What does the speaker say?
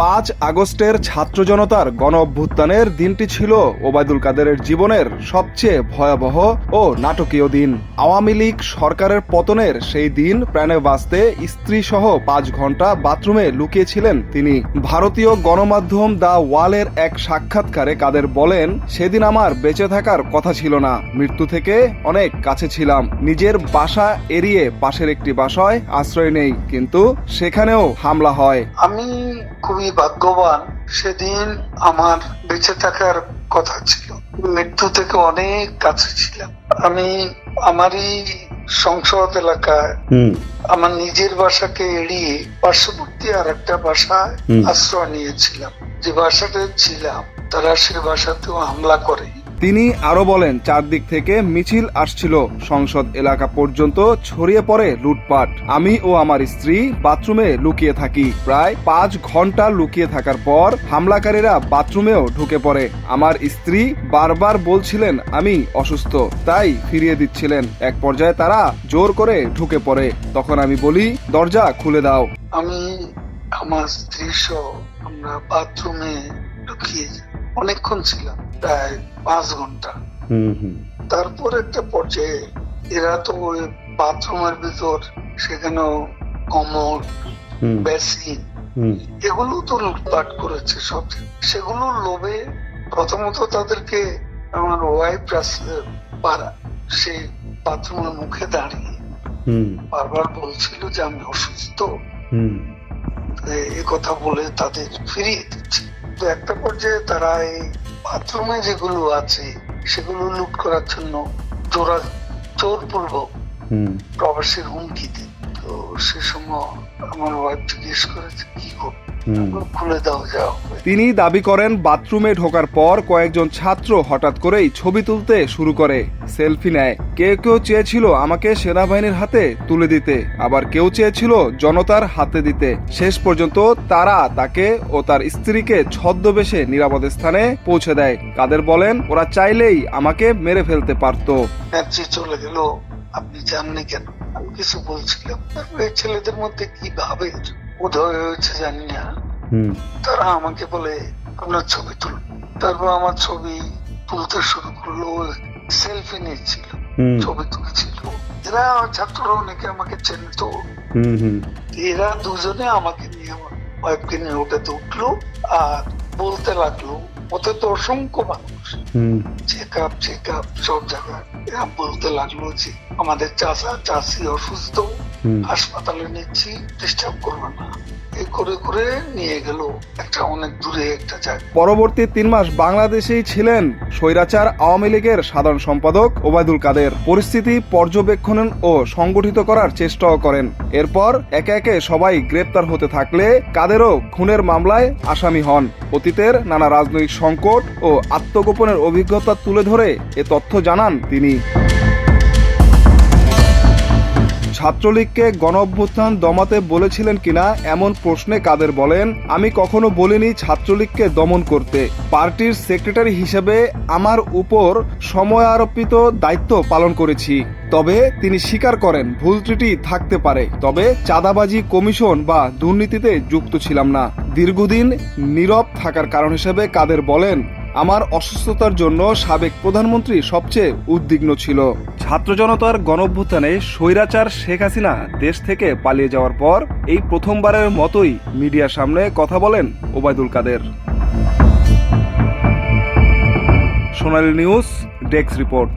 পাঁচ আগস্টের ছাত্র জনতার গণ অভ্যুত্থানের দিনটি ছিল ওবায়দুল কাদেরের জীবনের সবচেয়ে ভয়াবহ ও নাটকীয় দিন। আওয়ামী লীগ সরকারের পতনের সেই দিন প্রাণে বাঁচতে স্ত্রী সহ পাঁচ ঘণ্টা বাথরুমে লুকিয়েছিলেন তিনি। ভারতীয় গণমাধ্যম দ্য ওয়ালের এক সাক্ষাৎকারে কাদের বলেন, সেদিন আমার বেঁচে থাকার কথা ছিল না। মৃত্যু থেকে অনেক কাছে ছিলাম। নিজের বাসা এড়িয়ে পাশের একটি বাসায় আশ্রয় নেই, কিন্তু সেখানেও হামলা হয়। আমি খুবই ভাগ্যবান সেদিন আমার বেঁচে থাকার কথা ছিল। মৃত্যু থেকে অনেক কাছে ছিলাম। আমি আমারই সংসদ এলাকায় আমার নিজের বাসাকে এড়িয়ে পার্শ্ববর্তী আর একটা বাসায় আশ্রয় নিয়েছিলাম। যে বাসাতে ছিলাম তারা সে বাসাতেও হামলা করে তিনি আরও বলেন, চারদিক থেকে মিছিল আসছিল। সংসদ এলাকা পর্যন্ত ছড়িয়ে পড়ে লুটপাট। আমি ও আমার স্ত্রী বাথরুমে লুকিয়ে থাকি। প্রায় পাঁচ ঘণ্টা লুকিয়ে থাকার পর হামলাকারীরা বাথরুমেও ঢুকে পড়ে। আমার স্ত্রী বারবার বলছিলেন, আমি অসুস্থ। তাই ফিরিয়ে দিচ্ছিলেন। এক পর্যায়ে তারা জোর করে ঢুকে পড়ে। তখন আমি বলি, দরজা খুলে দাও। আমি আমার স্ত্রী সহ আমরা বাথরুমে ঢুকিয়ে অনেকক্ষণ ছিলাম। প্রায় পাঁচ ঘণ্টা। তারপর একটা পর্যায়ে এরা তো ওই বাথরুমের ভিতর সেখানেও কমর বেসিন এগুলো তো লুটপাট করেছে সব। সেগুলো লোভে প্রথমত তাদেরকে আমার ওয়াইফ পাড়া সে বাথরুমের মুখে দাঁড়িয়ে বারবার বলছিল যে আমি অসুস্থ। হুম। এ কথা বলে তাদের ফিরিয়ে দিচ্ছে। তো একটা পর্যায়ে তারা এই বাথরুমে যেগুলো আছে সেগুলো লুট করার জন্য জোরা জোরপূর্বক প্রবাসীর প্রবাসের হুমকি দেয়। তো সে সময় আমার ওয়াইফ জিজ্ঞেস করেছে কি করব খুলে দাও যাও। তিনি দাবি করেন বাথরুমে ঢোকার পর কয়েকজন ছাত্র হঠাৎ করেই ছবি তুলতে শুরু করে সেলফি নেয়। কেউ কেউ চেয়েছিল আমাকে সেনাবাহিনীর হাতে তুলে দিতে আবার কেউ চেয়েছিল জনতার হাতে দিতে। শেষ পর্যন্ত তারা তাকে ও তার স্ত্রীকে ছদ্মবেশে নিরাপদ স্থানে পৌঁছে দেয়। কাদের বলেন ওরা চাইলেই আমাকে মেরে ফেলতে পারতো। চলে গেল আপনি জাননি কেন? আমি কিছু বলছিলাম। তারপর ছেলেদের মধ্যে কি ভাবে উদয় হয়েছে জানি না। তারা আমাকে বলে আপনার ছবি তুলুন। তারপর আমার ছবি তুলতে শুরু করল সেলফি নিচ্ছিল হুম। ছবি তুলছিল। এরা আমার ছাত্ররা অনেকে আমাকে চেনত। এরা দুজনে আমাকে নিয়ে আমার ওয়াইফকে নিয়ে ওটাতে উঠল আর বলতে লাগল ওতে তো অসংখ্য মানুষ। চেক আপ চেক আপ সব জায়গায়। এরা বলতে লাগল যে আমাদের চাষা চাষি অসুস্থ। হাসপাতালে নিচ্ছি ডিস্টার্ব করবে না। এই করে করে নিয়ে গেল একটা অনেক দূরে একটা জায়গা। পরবর্তী তিন মাস বাংলাদেশেই ছিলেন স্বৈরাচার আওয়ামী লীগের সাধারণ সম্পাদক ওবায়দুল কাদের। পরিস্থিতি পর্যবেক্ষণ ও সংগঠিত করার চেষ্টাও করেন। এরপর একে একে সবাই গ্রেপ্তার হতে থাকলে কাদেরও খুনের মামলায় আসামি হন। অতীতের নানা রাজনৈতিক সংকট ও আত্মগোপনের অভিজ্ঞতা তুলে ধরে এ তথ্য জানান তিনি। ছাত্রলীগকে গণ অভ্যুত্থান দমাতে বলেছিলেন কিনা এমন প্রশ্নে কাদের বলেন, আমি কখনো বলিনি ছাত্রলীগকে দমন করতে। পার্টির সেক্রেটারি হিসেবে আমার উপর সময় আরোপিত দায়িত্ব পালন করেছি। তবে তিনি স্বীকার করেন ভুল ত্রুটি থাকতে পারে। তবে চাঁদাবাজি কমিশন বা দুর্নীতিতে যুক্ত ছিলাম না। দীর্ঘদিন নীরব থাকার কারণ হিসেবে কাদের বলেন আমার অসুস্থতার জন্য সাবেক প্রধানমন্ত্রী সবচেয়ে উদ্বিগ্ন ছিল। ছাত্র জনতার গণভ্যুত্থানে স্বৈরাচার শেখ হাসিনা দেশ থেকে পালিয়ে যাওয়ার পর এই প্রথমবারের মতোই মিডিয়ার সামনে কথা বলেন Obaidul Quader. Sonali news, desk report.